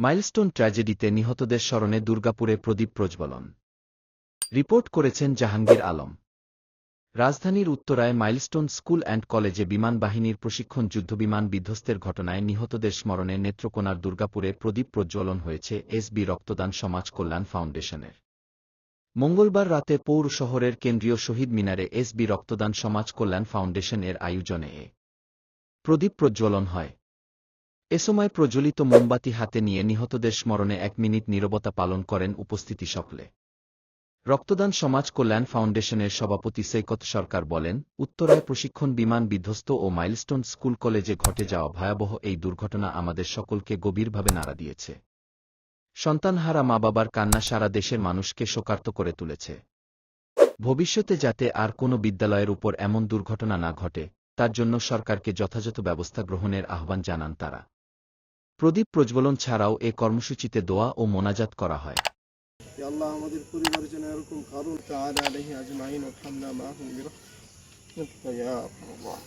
Milestone ট্র্যাজেডিতে নিহতদের স্মরণে দুর্গাপুরে প্রদীপ প্রজ্বলন। রিপোর্ট করেছেন জাহাঙ্গীর আলম। রাজধানীর উত্তরায় মাইলস্টোন স্কুল অ্যান্ড কলেজে বিমান বাহিনীর প্রশিক্ষণ যুদ্ধবিমান বিধ্বস্তের ঘটনায় নিহতদের স্মরণে নেত্রকোনার দুর্গাপুরে প্রদীপ প্রজ্বলন হয়েছে এসবি রক্তদান সমাজ কল্যাণ ফাউন্ডেশনের। মঙ্গলবার রাতে পৌর শহরের কেন্দ্রীয় শহীদ মিনারে এসবি রক্তদান সমাজ কল্যাণ ফাউন্ডেশন এর আয়োজনে প্রদীপ প্রজ্বলন হয়। এ সময় প্রজ্বলিত মোমবাতি হাতে নিয়ে নিহতদের স্মরণে এক মিনিট নীরবতা পালন করেন উপস্থিতি সকলে রক্তদান সমাজ কল্যাণ ফাউন্ডেশনের সভাপতি সৈকত সরকার বলেন, উত্তরায় প্রশিক্ষণ বিমান বিধ্বস্ত ও মাইলস্টোন স্কুল কলেজে ঘটে যাওয়া ভয়াবহ এই দুর্ঘটনা আমাদের সকলকে গভীরভাবে নাড়া দিয়েছে। সন্তানহারা মা বাবার কান্না সারা দেশের মানুষকে শোকার্ত করে তুলেছে। ভবিষ্যতে যাতে আর কোনো বিদ্যালয়ের উপর এমন দুর্ঘটনা না ঘটে, তার জন্য সরকারকে যথাযথ ব্যবস্থা গ্রহণের আহ্বান জানান তারা। প্রদীপ প্রজ্বলন ছাড়াও এ কর্মসূচিতে দোয়া ও মোনাজাত করা হয়। আল্লাহ, আমাদের পরিবারের জন্য এরকম কারণ তাআলা আলাইহি আজমাইন ও হামদা মাহুম বিরহমাতিকা ইয়া আল্লাহ।